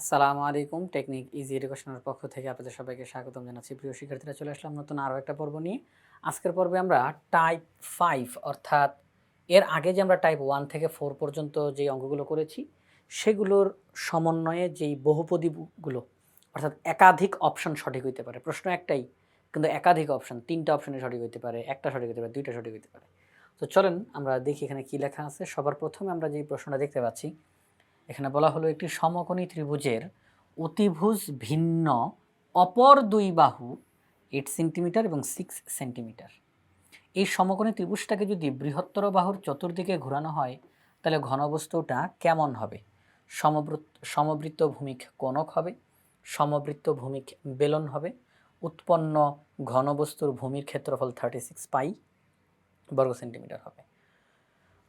আসসালামু আলাইকুম। Technique easy এডুকেশনের পক্ষ থেকে আপনাদের সবাইকে স্বাগতম জানাচ্ছি। প্রিয় শিক্ষার্থীরা, চলে আসলাম নতুন আরও একটা পর্ব নিয়ে। আজকের পর্বে আমরা টাইপ ফাইভ অর্থাৎ এর আগে যে আমরা টাইপ ওয়ান থেকে ফোর পর্যন্ত যে অঙ্কগুলো করেছি, সেগুলোর সমন্বয়ে যেই বহুপদীগুলো অর্থাৎ একাধিক অপশন সঠিক হইতে পারে। প্রশ্ন একটাই, কিন্তু একাধিক অপশন তিনটা অপশনে সঠিক হইতে পারে, একটা সঠিক হইতে পারে, দুইটা সঠিক হইতে পারে। তো চলেন আমরা দেখি এখানে কী লেখা আছে। সবার প্রথমে আমরা যে প্রশ্নটা দেখতে পাচ্ছি এখানে বলা হলো একটি সমকোণী ত্রিভুজের অতিভুজ ভিন্ন অপর দুই বাহু এইট সেন্টিমিটার এবং সিক্স সেন্টিমিটার এই সমকোণী ত্রিভুজটাকে যদি বৃহত্তর বাহুর চতুর্দিকে ঘোরানো হয়, তাহলে ঘনবস্তুটা কেমন হবে? সমবৃত্ত সমবৃত্ত ভূমিক কোণক হবে, সমবৃত্ত ভূমিক বেলন হবে, উৎপন্ন ঘনবস্তুর ভূমির ক্ষেত্রফল থার্টি সিক্স পাই বর্গ সেন্টিমিটার হবে।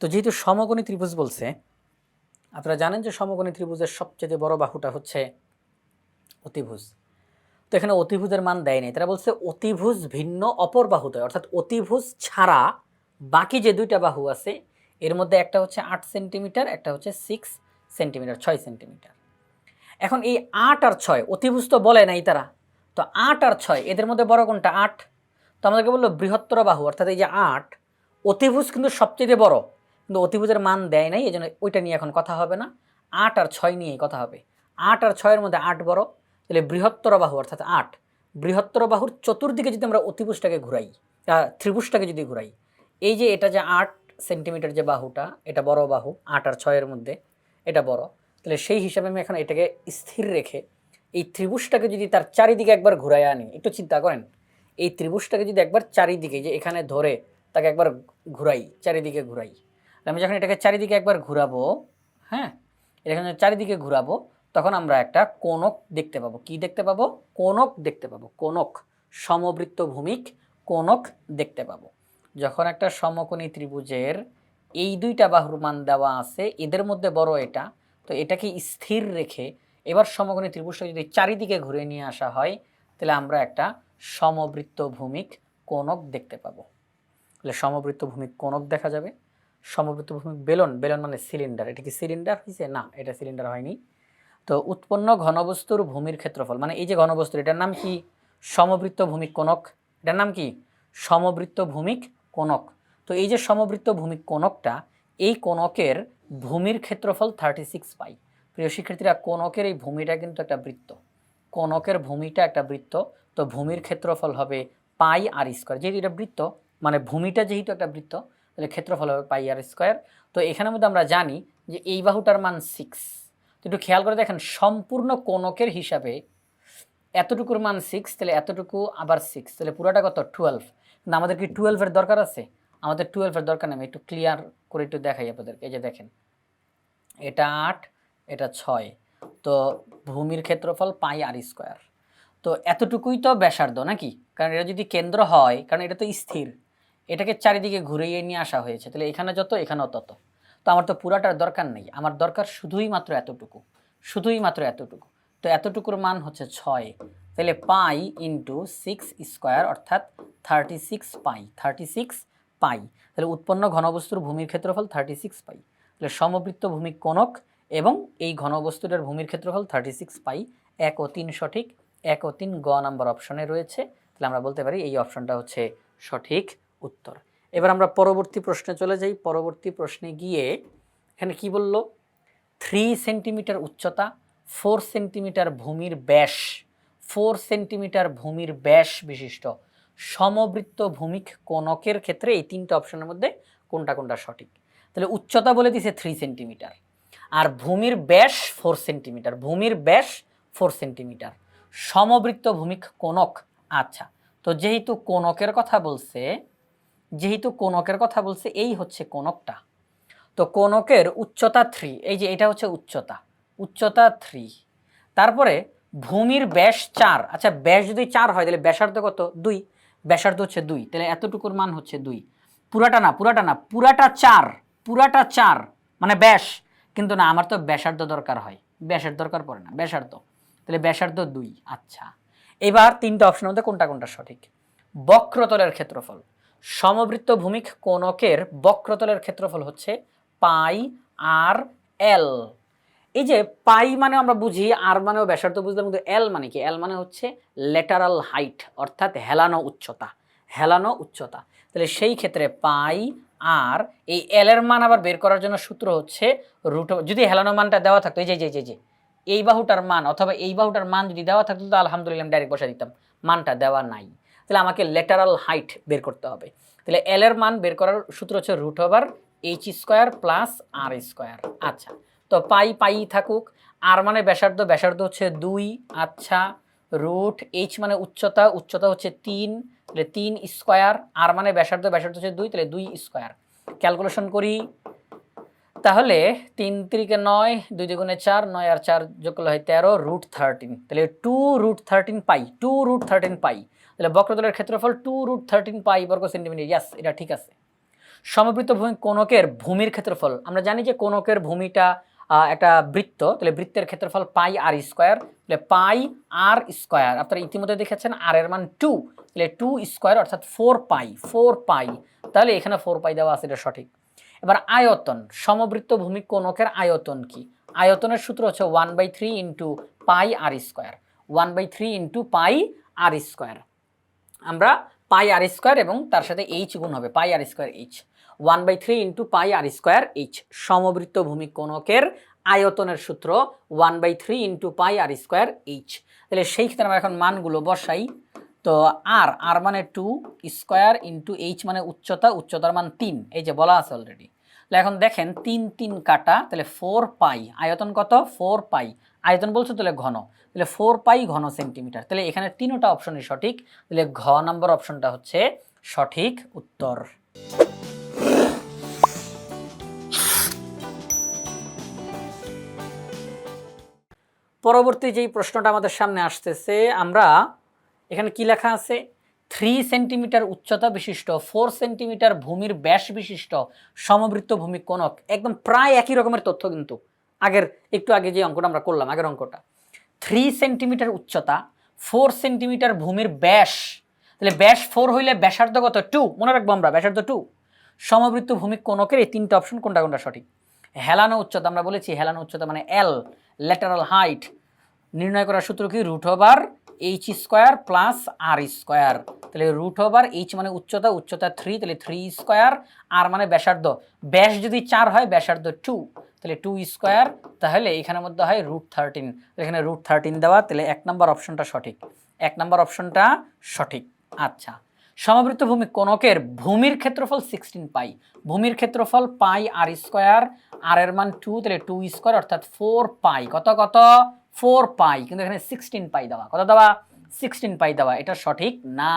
তো যেহেতু সমকোণী ত্রিভুজ বলছে আপনারা জানেন যে সমকোণী ত্রিভুজের সবচেয়ে বড় বাহুটা হচ্ছে অতিভুজ। তো এখানে অতিভুজের মান দেয় নাই। তারা বলছে অতিভুজ ভিন্ন, অপর বাহুতে অর্থাৎ অতিভুজ ছাড়া বাকি যে দুইটা বাহু আছে, এর মধ্যে একটা হচ্ছে আট সেন্টিমিটার, একটা হচ্ছে সিক্স সেন্টিমিটার, ছয় সেন্টিমিটার। এখন এই আট আর ছয়, অতিভুজ তো বলে নাই তারা। তো আট আর ছয়, এদের মধ্যে বড় কোনটা? আট। তো আমাদেরকে বলল বৃহত্তর বাহু, অর্থাৎ এই যে আট, অতিভুজ কিন্তু সবচেয়ে বড়। কিন্তু অতিভুজের মান দেয় নাই এই জন্য ওইটা নিয়ে এখন কথা হবে না। আট আর ছয় নিয়েই কথা হবে। আট আর ছয়ের মধ্যে আট বড় তাহলে বৃহত্তর বাহু অর্থাৎ আট। বৃহত্তর বাহুর চতুর্দিকে যদি আমরা অতিভুজটাকে ঘুরাই আহ, ত্রিভুজটাকে যদি ঘুরাই এই যে এটা যে আট সেন্টিমিটার যে বাহুটা এটা বড় বাহু আট আর ছয়ের মধ্যে এটা বড় তাহলে সেই হিসাবে আমি এখন এটাকে স্থির রেখে এই ত্রিভুজটাকে যদি তার চারিদিকে একবার ঘুরাই আনি একটু চিন্তা করেন এই ত্রিভুজটাকে যদি একবার চারিদিকে যে এখানে ধরে তাকে একবার ঘুরাই চারিদিকে ঘুরাই আমি যখন এটাকে চারিদিকে একবার ঘুরাবো হ্যাঁ এটাকে যখন চারিদিকে ঘুরাবো, তখন আমরা একটা কোণক দেখতে পাবো। কি দেখতে পাবো? কোণক দেখতে পাবো। কোণক সমবৃত্ত ভূমিক কোণক দেখতে পাবো। যখন একটা সমকোণী ত্রিভুজের এই দুইটা বাহুর মান দেওয়া আছে, এদের মধ্যে বড় এটা, তো এটাকে স্থির রেখে এবার সমকোণী ত্রিভুজটা যদি চারিদিকে ঘুরে নিয়ে আসা হয়, তাহলে আমরা একটা সমবৃত্ত ভূমিক কোণক দেখতে পাবো। তাহলে সমবৃত্ত ভূমিক কোণক দেখা যাবে। সমবৃত্ত ভূমিক বেলন বেলন মানে সিলিন্ডার এটা কি সিলিন্ডার হয়েছে না, এটা সিলিন্ডার হয়নি। তো উৎপন্ন ঘনবস্তুর ভূমির ক্ষেত্রফল মানে এই যে ঘনবস্তু এটার নাম কি? সমবৃত্ত ভূমিক কোণক। এটার নাম কি? সমবৃত্ত ভূমিক কোণক। তো এই যে সমবৃত্ত ভূমিক কোণকটা, এই কোণকের ভূমির ক্ষেত্রফল থার্টি সিক্স পাই। প্রিয় শিক্ষার্থীরা, কোণকের এই ভূমিটা কিন্তু একটা বৃত্ত। কোণকের ভূমিটা একটা বৃত্ত, তো ভূমির ক্ষেত্রফল হবে পাই আর স্কোয়ার। যেহেতু এটা বৃত্ত মানে ভূমিটা যেহেতু একটা বৃত্ত তাহলে ক্ষেত্রফল হবে পাই আর স্কোয়ার। তো এখানের মধ্যে আমরা জানি যে এই বাহুটার মান সিক্স তো একটু খেয়াল করে দেখেন, সম্পূর্ণ কোণকের হিসাবে এতটুকুর মান সিক্স তাহলে এতটুকু আবার সিক্স তাহলে পুরোটা কত? টুয়েলভ কিন্তু আমাদের কি টুয়েলভের দরকার আছে? আমাদের টুয়েলভের দরকার নেই। একটু ক্লিয়ার করে একটু দেখাই আপনাদেরকে। এই যে দেখেন, এটা আট, এটা ছয়। তো ভূমির ক্ষেত্রফল পাই আর স্কোয়ার। তো এতটুকুই তো ব্যাসার্ধ নাকি? কারণ এটা যদি কেন্দ্র হয়, কারণ এটা তো স্থির। এটাকে চারিদিকে ঘুরিয়ে নিয়ে আসা হয়েছে। তাহলে এখানে যত, এখানেও তত। তো আমার তো পুরাটার দরকার নেই। আমার দরকার শুধুই মাত্র এতটুকু। শুধুই মাত্র এতটুকু। তো এতটুকুর মান হচ্ছে ছয়। তাহলে পাই ইন্টু সিক্স স্কোয়ার অর্থাৎ thirty six pi. Thirty six pi. তাহলে উৎপন্ন ঘনবস্তুর ভূমির ক্ষেত্রফল থার্টি সিক্স পাই। তাহলে সমবৃত্ত ভূমিক কোণক এবং এই ঘনবস্তুটার ভূমির ক্ষেত্রফল থার্টি সিক্স পাই। এক ও তিন সঠিক। এক ও তিন গ নাম্বার অপশনে রয়েছে। তাহলে আমরা বলতে পারি এই অপশনটা হচ্ছে সঠিক। উত্তর। এবার আমরা পরবর্তী প্রশ্নে চলে যাই। পরবর্তী প্রশ্নে গিয়ে এখানে কি বলল? থ্রি সেন্টিমিটার উচ্চতা ফোর সেন্টিমিটার ভূমির ব্যাস ফোর সেন্টিমিটার ভূমির ব্যাস বিশিষ্ট। সমবৃত্ত ভূমিক কোণকের ক্ষেত্রে এই তিনটা অপশনের মধ্যে কোনটা কোনটা সঠিক? তাহলে উচ্চতা বলে দিছে থ্রি সেন্টিমিটার আর ভূমির ব্যাস ফোর সেন্টিমিটার ভূমির ব্যাস ফোর সেন্টিমিটার সমবৃত্ত ভূমিক কোণক আচ্ছা। তো যেহেতু কোণকের কথা বলছে যেহেতু কোণকের কথা বলছে, এই হচ্ছে কোণকটা তো কোণকের উচ্চতা থ্রি এই যে এটা হচ্ছে উচ্চতা উচ্চতা থ্রি তারপরে ভূমির ব্যাস চার আচ্ছা ব্যাস যদি চার হয়, তাহলে ব্যাসার্ধ কত? দুই। ব্যাসার্ধ হচ্ছে দুই, তাহলে এতটুকুর মান হচ্ছে দুই। পুরাটা না পুরাটা না, পুরাটা চার পুরাটা চার মানে ব্যাস। কিন্তু না, আমার তো ব্যাসার্ধ দরকার হয়, ব্যাসের দরকার পড়ে না, ব্যাসার্ধ। তাহলে ব্যাসার্ধ দুই আচ্ছা। এবার তিনটা অপশনের মধ্যে কোনটা কোনটা সঠিক? বক্রতলের ক্ষেত্রফল। সমবৃত্ত ভূমিক কোণকের বক্রতলের ক্ষেত্রফল হচ্ছে পাই আর এল। এই যে পাই মানে আমরা বুঝি, আর মানেও ব্যাসার্ধ বুঝলাম কিন্তু এল মানে কি? এল মানে হচ্ছে লেটারাল হাইট, অর্থাৎ হেলানো উচ্চতা হেলানো উচ্চতা। তাহলে সেই ক্ষেত্রে পাই আর এই এল এর মান আবার বের করার জন্য সূত্র হচ্ছে রুট যদি হেলানো মানটা দেওয়া থাকতো, এই যে যে যে যে, এই বাহুটার মান, অথবা এই বাহুটার মান যদি দেওয়া থাকতো তো আলহামদুলিল্লাহ ডাইরেক্ট বসা দিতাম। মানটা দেওয়া নাই। তাহলে আমাকে লেটারাল হাইট বের করতে হবে। তাহলে এল এর মান বের করার সূত্র হচ্ছে root over H square plus R square আচ্ছা তো পাই পাই থাকুক। আর মানে ব্যাসার্ধ ব্যাসার্ধ হচ্ছে দুই আচ্ছা রুট এইচ মানে উচ্চতা উচ্চতা হচ্ছে তিন, তাহলে তিন স্কোয়ার আর মানে ব্যাসার্ধ ব্যাসার্ধ হচ্ছে দুই, তাহলে দুই স্কোয়ার ক্যালকুলেশন করি। তাহলে তিন তিরিকে নয়, দুই দুগুণে চার, নয় আর চার যোগ করলে হয় তেরো রুট থার্টিন তাহলে two root thirteen pi two root thirteen pi তাহলে বক্রতলের ক্ষেত্রফল টু রুট থার্টিন পাই বর্গ সেন্টিমিটার ইয়াস এটা ঠিক আছে। সমবৃত্ত ভূমি কোণকের ভূমির ক্ষেত্রফল, আমরা জানি যে কোণকের ভূমিটা একটা বৃত্ত, তাহলে বৃত্তের ক্ষেত্রফল পাই আর স্কোয়ার তাহলে পাই আর স্কোয়ার আপনারা ইতিমধ্যে দেখেছেন আর এর মান টু তাহলে টু স্কোয়ার অর্থাৎ ফোর পাই ফোর পাই তাহলে এখানে ফোর পাই দেওয়া আছে, এটা সঠিক। এবার আয়তন, সমবৃত্ত ভূমি কোণকের আয়তন কি? আয়তনের সূত্র হচ্ছে one by three into pi R square one by three into pi R square আমরা পাই আর স্কোয়ার এবং তার সাথে এইচ গুণ হবে pi R square H one by three into pi R square H সমবৃত্ত ভূমি কোণকের আয়তনের সূত্র one by three into pi R square H তাহলে সেই ক্ষেত্রে আমরা এখন মানগুলো বসাই। তো আর আর মানে টু স্কোয়ার ইন্টু এইচ মানে উচ্চতা, উচ্চতার মান তিন, এই যে বলা আছে অলরেডি তাহলে এখন দেখেন, তিন তিন কাটা, তাহলে ফোর পাই আয়তন কত? ফোর পাই আয়তন বলছো তাহলে ঘন, তাহলে ফোর পাই ঘন সেন্টিমিটার তাহলে এখানে তিনোটা অপশনই সঠিক, তাহলে ঘ নম্বর অপশনটা হচ্ছে সঠিক উত্তর। পরবর্তী যেই প্রশ্নটা আমাদের সামনে আসতেছে, আমরা এখানে কি লেখা আছে? থ্রি সেন্টিমিটার উচ্চতা বিশিষ্ট ফোর সেন্টিমিটার ভূমির ব্যাস বিশিষ্ট, সমবৃত্ত ভূমি কোণক একদম প্রায় একই রকমের তথ্য কিন্তু। আগের, একটু আগে যে অঙ্কটা আমরা করলাম, আগের অঙ্কটা। থ্রি সেন্টিমিটার উচ্চতা ফোর সেন্টিমিটার ভূমির ব্যাস। তাহলে ব্যাস ফোর হইলে ব্যাসার্ধ কত? টু মনে রাখব আমরা, ব্যাসার্ধ টু সমবৃত্ত ভূমি কোণকের এই তিনটা অপশন কোনটা কোনটা সঠিক? হেলানো উচ্চতা, আমরা বলেছি হেলানো উচ্চতা মানে এল ল্যাটারাল হাইট নির্ণয় করার সূত্র কি? Root over H square plus R square তাহলে রুট ওভার এইচ মানে উচ্চতা উচ্চতা থ্রি তাহলে থ্রি স্কোয়ার আর মানে ব্যাসার্ধ। ব্যাস যদি চার হয়, ব্যাসার্ধ টু তাহলে টু স্কোয়ার তাহলে এখানের মধ্যে হয় রুট থার্টিন এখানে রুট থার্টিন দেওয়া, তাহলে এক নম্বর অপশনটা সঠিক। এক নম্বর অপশনটা সঠিক। আচ্ছা। সমবৃত্ত ভূমি কোণকের ভূমির ক্ষেত্রফল সিক্সটিন পাই। ভূমির ক্ষেত্রফল পাই আর স্কোয়ার আর এর মান টু তাহলে টু স্কোয়ার অর্থাৎ ফোর পাই। কত কত? ফোর পাই, কিন্তু এখানে সিক্সটিন পাই দেওয়া। কত দেওয়া? সিক্সটিন পাই দেওয়া। এটা সঠিক না।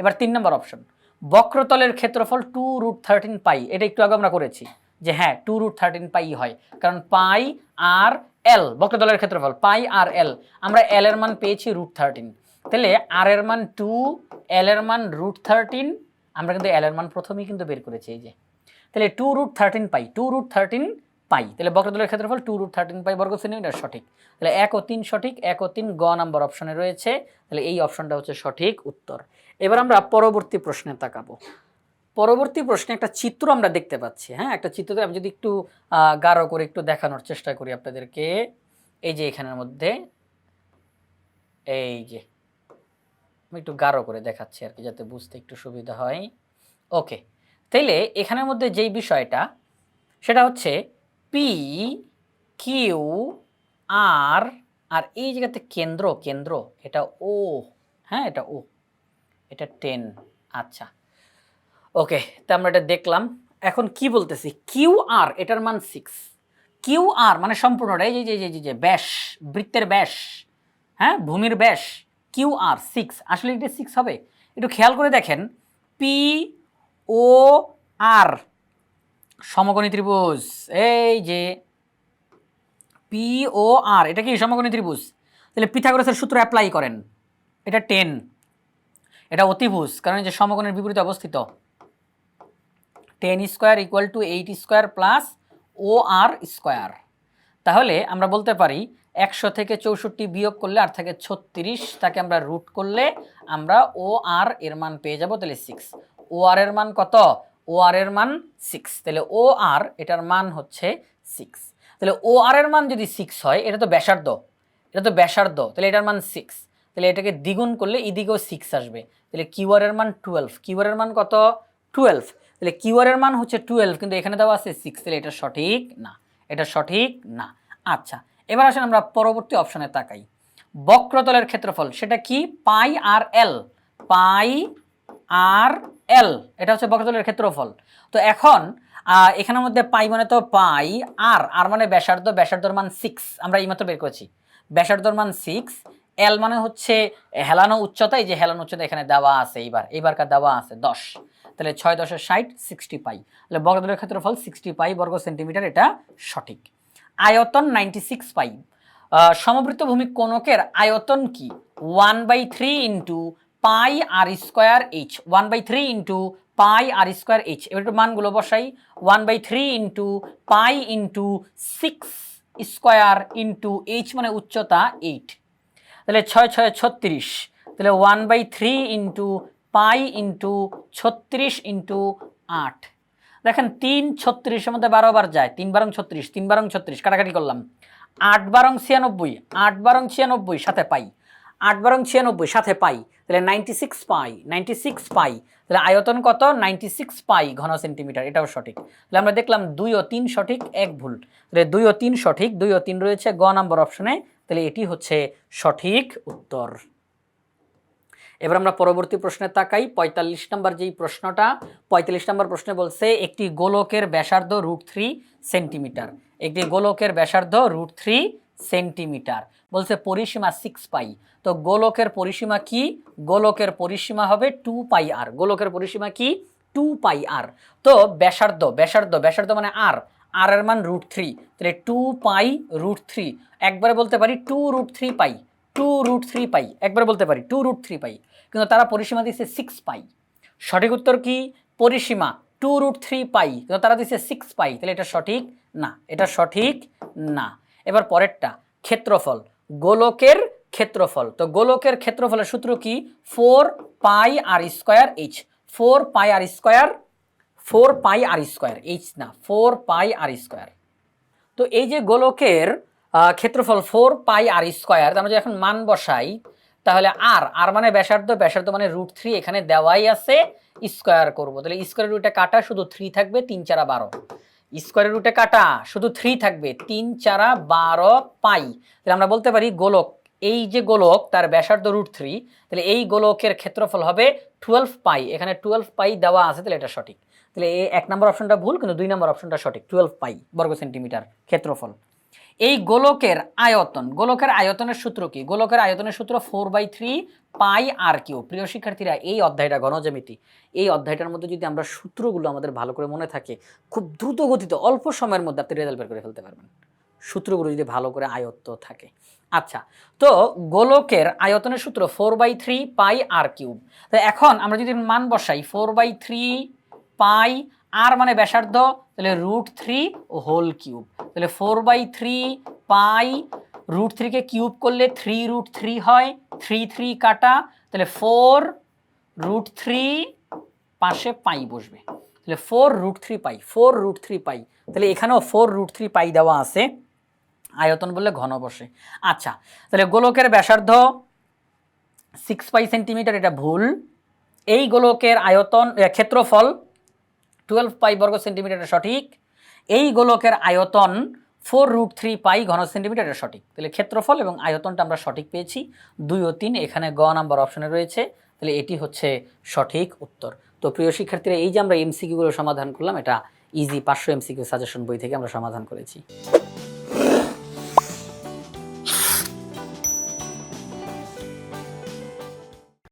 এবার তিন নম্বর অপশন বক্রতলের ক্ষেত্রফল টু রুট থার্টিন পাই। এটা একটু আগে আমরা করেছি যে হ্যাঁ টু রুট থার্টিন পাই হয়। কারণ পাই আর এল বক্রতলের ক্ষেত্রফল, পাই আর এল আমরা এল এর মান পেয়েছি রুট থার্টিন তাহলে আর এর মান টু এল এর মান রুট থার্টিন আমরা কিন্তু এল এর মান প্রথমেই কিন্তু বের করেছি, এই যে। তাহলে two root thirteen pi. Two root thirteen pi. তাহলে বক্রতলের ক্ষেত্রফল টু রুট থার্টিন পাই বর্গ সেন্টিমিটার সঠিক। তাহলে এক ও তিন সঠিক, এক ও তিন গ নাম্বার অপশনে রয়েছে। তাহলে এই অপশনটা হচ্ছে সঠিক উত্তর। এবার আমরা পরবর্তী প্রশ্নে তাকাবো। পরবর্তী প্রশ্নে একটা চিত্র আমরা দেখতে পাচ্ছি হ্যাঁ? একটা চিত্র আমি যদি একটু গাঢ় করে একটু দেখানোর চেষ্টা করি আপনাদেরকে। এই যে এখানের মধ্যে, এই যে, আমি একটু গাঢ় করে দেখাচ্ছি আর কি, যাতে বুঝতে একটু সুবিধা হয়। ওকে, তাইলে এখানের মধ্যে যেই বিষয়টা, সেটা হচ্ছে পি কিউ আর আর এই জায়গাতে কেন্দ্র কেন্দ্র, এটা ও হ্যাঁ এটা ও এটা টেন আচ্ছা। ওকে তা আমরা এটা দেখলাম। এখন কি বলতেছি? কিউ আর এটার মান সিক্স কিউ আর মানে সম্পূর্ণটা এই যে, যে- যে ব্যাস, বৃত্তের ব্যাস হ্যাঁ ভূমির ব্যাস কিউ আর সিক্স আসলে এটা সিক্স হবে? একটু খেয়াল করে দেখেন। পি ও আর সমকোণী ত্রিভুজ, এই যে পি ও আর এটা কি সমকোণী ত্রিভুজ? তাহলে পিথাগোরাসের সূত্র অ্যাপ্লাই করেন। এটা টেন এটা অতিভুজ, কারণ যে সমকোণের বিপরীতে অবস্থিত। Ten square equal to eight square plus O R square তাহলে আমরা বলতে পারি একশো থেকে চৌষট্টি বিয়োগ করলে আর থাকে ছত্রিশ, তাকে আমরা রুট করলে আমরা ও আর এর মান পেয়ে যাব, তাহলে সিক্স ও আর এর মান কত? ও আর এর মান সিক্স তাহলে ও আর এটার মান হচ্ছে সিক্স তাহলে ও আর এর মান যদি সিক্স হয়, এটা তো ব্যাসার্ধ। এটা তো ব্যাসার্ধ। তাহলে এটার মান সিক্স তাহলে এটাকে দ্বিগুণ করলে এদিকেও সিক্স আসবে। তাহলে কিউআর এর মান টুয়েলভ কিউআর এর মান কত? টুয়েলভ তাহলে কিউআর এর মান হচ্ছে টুয়েলভ কিন্তু এখানে দেওয়া আছে সিক্স তাহলে এটা সঠিক না। এটা সঠিক না। আচ্ছা এবার আসেন আমরা পরবর্তী অপশনে তাকাই। বক্রতলের ক্ষেত্রফল, সেটা কি? পাই আর এল। পাই আর এল এটা হচ্ছে বক্রতলের ক্ষেত্রফল। তো এখন এখানের মধ্যে পাই মানে তো পাই আর আর মানে ব্যাসার্ধ, ব্যাসার্ধর মান সিক্স আমরা এইমাত্র বের করেছি। ব্যাসার্ধর মান সিক্স এল মানে হচ্ছে হেলানো উচ্চতা, এই যে হেলানো উচ্চতা এখানে দেওয়া আছে এইবার এইবারকার দেওয়া আছে দশ। তাহলে ছয় দশের ষাট সিক্সটি পাই। তাহলে বর্গদলের ক্ষেত্রফল সিক্সটি পাই, বর্গ সেন্টিমিটার এটা সঠিক। আয়তন নাইনটি সিক্স পাই। সমবৃত্ত ভূমি কোণকের আয়তন কি? One by three into pi R square H one by three into pi R square H. এবার একটু মানগুলো বসাই। One by three into pi into six square into H মানে উচ্চতা এইট তাহলে ছয় ছয়, ছত্রিশ। তাহলে one by three into pi into ছত্রিশ ইন্টু আট। দেখেন তিন ছত্রিশের মধ্যে বারো বার যায়। তিন বারং ছত্রিশ, তিন বারং ছত্রিশ, কাটাকাটি করলাম। আট বারং ছিয়ানব্বই, আট বারং ছিয়ানব্বই, সাথে পাই। আট বারং ছিয়ানব্বই, সাথে পাই। তাহলে ninety six pi ninety six pi. তাহলে আয়তন কত? নাইনটি সিক্স পাই ঘন সেন্টিমিটার, এটাও সঠিক। তাহলে আমরা দেখলাম দুই ও তিন সঠিক, এক ভুল। তাহলে দুই ও তিন সঠিক, দুই ও তিন রয়েছে গ নম্বর অপশনে। তাহলে এটি হচ্ছে সঠিক উত্তর। এবার আমরা পরবর্তী প্রশ্নে তাকাই। পঁয়তাল্লিশ নম্বর যেই প্রশ্নটা, পঁয়তাল্লিশ নম্বর প্রশ্নে বলছে, একটি গোলকের ব্যাসার্ধ রুট থ্রি সেন্টিমিটার। একটি গোলকের ব্যাসার্ধ রুট থ্রি সেন্টিমিটার। বলছে পরিসীমা সিক্স পাই। তো গোলকের পরিসীমা কি? গোলকের পরিসীমা হবে টু পাই আর গোলকের পরিসীমা কি? টু পাই আর তো ব্যাসার্ধ ব্যাসার্ধ ব্যাসার্ধ মানে আর আর এর মান রুট থ্রি তাহলে টু পাই রুট থ্রি একবারে বলতে পারি two root three pi. Two root three pi. একবার বলতে পারি টু রুট থ্রি পাই। কিন্তু তারা পরিসীমা দিচ্ছে সিক্স পাই। সঠিক উত্তর কি? পরিসীমা টু রুট থ্রি পাই। কিন্তু তারা দিচ্ছে সিক্স পাই। তাহলে এটা সঠিক না। এটা সঠিক না। এবার পরেরটা, ক্ষেত্রফল। গোলকের ক্ষেত্রফল। তো গোলকের ক্ষেত্রফলের সূত্র কি? Four pi R square H. Four pi R square, four pi R square H না, ফোর পাই আর স্কোয়ার। তো এই যে গোলকের ক্ষেত্রফল ফোর পাই আর স্কোয়ার আমরা যদি এখন মান বসাই, তাহলে আর আর মানে ব্যাসার্ধ ব্যাসার্ধ মানে রুট থ্রি, এখানে দেওয়াই আছে, স্কোয়ার করব। তাহলে স্কোয়ার রুটটা কাটা, শুধু থ্রি থাকবে, তিন চারা বারো। স্কোয়ারের রুটে কাটা, শুধু থ্রি থাকবে, তিন চারা বারো পাই। তাহলে আমরা বলতে পারি গোলক, এই যে গোলক, তার ব্যাসার্ধ রুট থ্রি তাহলে এই গোলকের ক্ষেত্রফল হবে টুয়েলভ পাই। এখানে টুয়েলভ পাই দেওয়া আছে, তাহলে এটা সঠিক। তাহলে এক নম্বর অপশনটা ভুল, কিন্তু দুই নম্বর অপশনটা সঠিক টুয়েলভ পাই, বর্গ সেন্টিমিটার ক্ষেত্রফল। এই গোলকের আয়তন, গোলকের আয়তনের সূত্র কি? গোলকের আয়তনের সূত্র four by three pi R cube প্রিয় শিক্ষার্থীরা, এই অধ্যায়টা ঘনজ্যামিতি। এই অধ্যায়টার মধ্যে যদি আমরা সূত্রগুলো আমাদের ভালো করে মনে থাকে, খুব দ্রুত গতিতে, অল্প সময়ের মধ্যে আপনি রেজাল্ট বের করে ফেলতে পারবেন। সূত্রগুলো যদি ভালো করে আয়ত্ত থাকে। আচ্ছা তো গোলকের আয়তনের সূত্র four by three pi R cube তো এখন আমরা যদি মান বসাই four by three pi R মানে ব্যাসার্ধ, তাহলে রুট থ্রি হোল কিউব তাহলে four by three pi root থ্রিকে cube করলে থ্রি রুট থ্রি হয় থ্রি থ্রি কাটা, তাহলে ফোর রুট থ্রি পাশে পাই বসবে। তাহলে four root three pi four root three pi তাহলে এখানেও ফোর রুট থ্রি পাই দেওয়া আছে। আয়তন বললে ঘন বসে। আচ্ছা তাহলে গোলকের ব্যাসার্ধ সিক্স পাই সেন্টিমিটার এটা ভুল। এই গোলকের আয়তন ক্ষেত্রফল টুয়েলভ পাই বর্গ সেন্টিমিটারের সঠিক। এই গোলকের আয়তন ফোর রুট থ্রি পাই ঘন সেন্টিমিটারের সঠিক। তাহলে ক্ষেত্রফল এবং আয়তনটা আমরা সঠিক পেয়েছি। দুই ও তিন এখানে গ নাম্বার অপশনে রয়েছে। তাহলে এটি হচ্ছে সঠিক উত্তর। তো প্রিয় শিক্ষার্থীরা, এই যে আমরা এমসিকিউগুলো সমাধান করলাম, এটা ইজি পাঁচশো এমসিকিউ সাজেশন বই থেকে আমরা সমাধান করেছি।